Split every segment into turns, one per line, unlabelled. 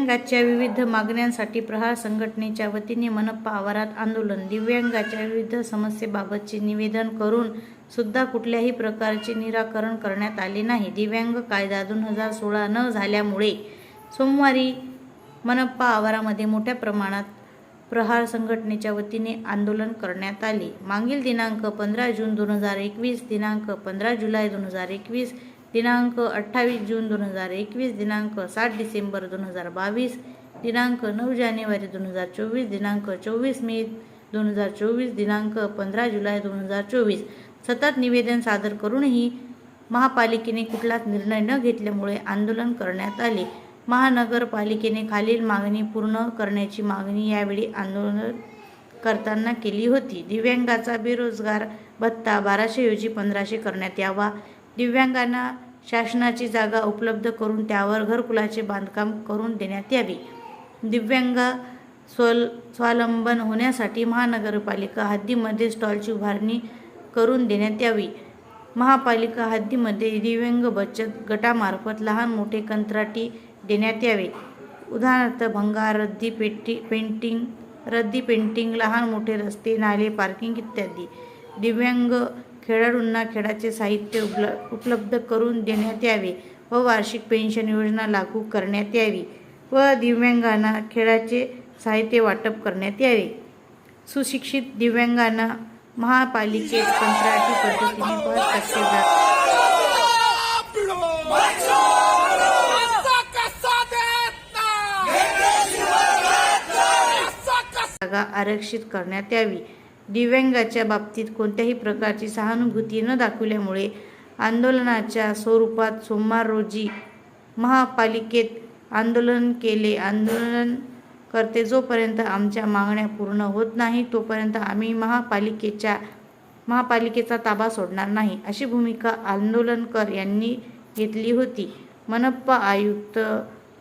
दिव्यांगाच्या विविध मागण्यांसाठी प्रहार संघटनेच्या वतीने मनप्पा आवारात आंदोलन. दिव्यांगाच्या विविध समस्येबाबतचे निवेदन करून सुद्धा कुठल्याही प्रकारचे निराकरण करण्यात आले नाही. दिव्यांग कायदा दोन हजार सोळा न झाल्यामुळे सोमवारी मनप्पा आवारामध्ये मोठ्या प्रमाणात प्रहार संघटनेच्या वतीने आंदोलन करण्यात आले. मागील दिनांक पंधरा जून दोन हजार एकवीस दिनांक पंधरा जुलै दोन हजार एकवीस दिनांक अठ्ठावीस जून दोन हजार एकवीस दिनांक सात डिसेंबर दोन हजार बावीस दिनांक नऊ जानेवारी दोन हजार चोवीस दिनांक चोवीस मे दोन हजार चोवीस दिनांक पंधरा जुलै दोन हजार चोवीस. सतत निवेदन सादर करूनही महापालिकेने कुठलाच निर्णय न घेतल्यामुळे आंदोलन करण्यात आले. महानगरपालिकेने खालील मागणी पूर्ण करण्याची मागणी यावेळी आंदोलन करताना केली होती. दिव्यांगाचा बेरोजगार भत्ता बाराशे ऐवजी पंधराशे करण्यात यावा. दिव्यांगांना शासनाची जागा उपलब्ध करून त्यावर घरकुलाचे बांधकाम करून देण्यात यावे. दिव्यांग स्वल स्वावलंबन होण्यासाठी महानगरपालिका हद्दीमध्ये स्टॉलची उभारणी करून देण्यात यावी. महापालिका हद्दीमध्ये दिव्यांग बचत गटामार्फत लहान मोठे कंत्राटी देण्यात यावे. उदाहरणार्थ भंगार रद्दी पेटी पेंटिंग रद्दी पेंटिंग लहान मोठे रस्ते नाले पार्किंग इत्यादी. दिव्यांग खेळाडूंना खेळाचे साहित्य उपल उपलब्ध करून देण्यात यावे व वार्षिक पेन्शन योजना लागू करण्यात यावी व दिव्यांगांना खेळाचे साहित्य वाटप करण्यात यावे. सुशिक्षित दिव्यांगांना महापालिकेत कंत्राटी पद्धतीने पाच टक्के जागा आरक्षित करण्यात यावी. दिव्यांगाच्या बाबतीत कोणत्याही प्रकारची सहानुभूती न दाखवल्यामुळे आंदोलनाच्या स्वरूपात सोमवार रोजी महापालिकेत आंदोलन केले. आंदोलन करते जोपर्यंत आमच्या मागण्या पूर्ण होत नाही तोपर्यंत आम्ही महापालिकेच्या महापालिकेचा ताबा सोडणार नाही अशी भूमिका आंदोलनकर यांनी घेतली होती. मनप्पा आयुक्त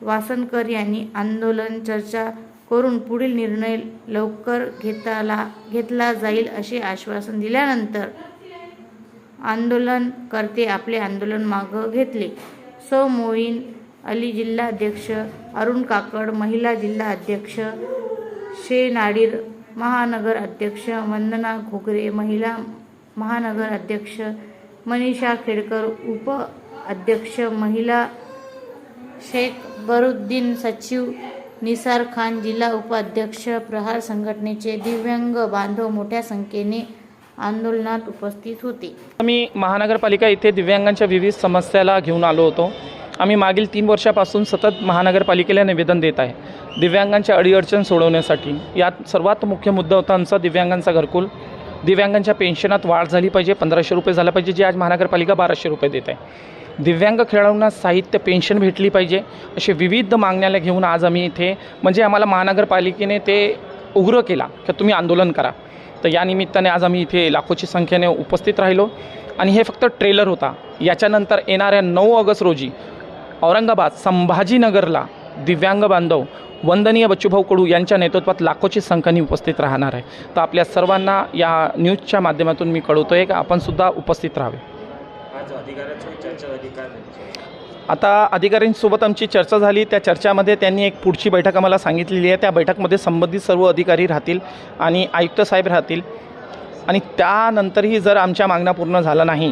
वासनकर यांनी आंदोलन चर्चा करून पुढील निर्णय लवकर घेताला घेतला जाईल असे आश्वासन दिल्यानंतर आंदोलनकर्ते आपले आंदोलन मागं घेतले. सौ. मोईन अली जिल्हा अध्यक्ष अरुण काकड महिला जिल्हा अध्यक्ष शे. नाडीर महानगर अध्यक्ष वंदना घोगरे महिला महानगर अध्यक्ष मनीषा खेडकर उप अध्यक्ष महिला शेख बरुद्दीन सचिव निसार खान जिल्हा उपाध्यक्ष प्रहार संघटनेचे दिव्यांग बांधव मोठ्या संख्येने आंदोलनात उपस्थित होते.
आम्ही महानगरपालिका इथे दिव्यांगांच्या विविध समस्याला घेऊन आलो होतो. आम्ही मागील तीन वर्षापासून सतत महानगरपालिकेला निवेदन देत आहे. दिव्यांगांच्या अडीअडचण सोडवण्यासाठी. यात सर्वात मुख्य मुद्दा होता आमचा दिव्यांगांचा घरकुल. दिव्यांगांच्या पेन्शनात वाढ झाली पाहिजे पंधराशे रुपये झाला पाहिजे जी आज महानगरपालिका बाराशे रुपये देत आहे. दिव्यांग खेळाडूंना साहित्य पेन्शन भेटली पाहिजे असे विविध मागण्याला घेऊन आज आम्ही इथे म्हणजे आम्हाला महानगरपालिकेने ते उग्र केला की तुम्ही आंदोलन करा. तर या निमित्ताने आज आम्ही इथे लाखोची संख्येने उपस्थित राहिलो. आणि हे फक्त ट्रेलर होता. याच्यानंतर येणाऱ्या नऊ ऑगस्ट रोजी औरंगाबाद संभाजीनगरला दिव्यांग बांधव वंदनीय बच्चूभाऊ कडू यांच्या नेतृत्वात लाखोची संख्येने उपस्थित राहणार आहे. तर आपल्या सर्वांना या न्यूजच्या माध्यमातून मी कळवतो आहे की आपणसुद्धा उपस्थित राहावे.
आज अधिकाऱ्यांची चर्चा झाली काय
आता अधिकाऱ्यांसोबत आमची चर्चा झाली. त्या चर्चामध्ये त्यांनी एक पुढची बैठक आम्हाला सांगितलेली आहे. त्या बैठकमध्ये संबंधित सर्व अधिकारी राहतील आणि आयुक्त साहेब राहतील. आणि त्यानंतरही जर आमच्या मागण्या पूर्ण झाल्या नाही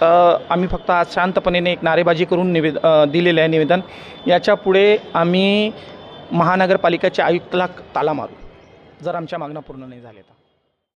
तर आम्ही फक्त आज शांतपणे एक नारेबाजी करून निवेद दिलेलं आहे निवेदन. याच्यापुढे आम्ही महानगरपालिकेच्या आयुक्ताला ताला मारू जर आमच्या मागण्या पूर्ण नाही झाल्या तर.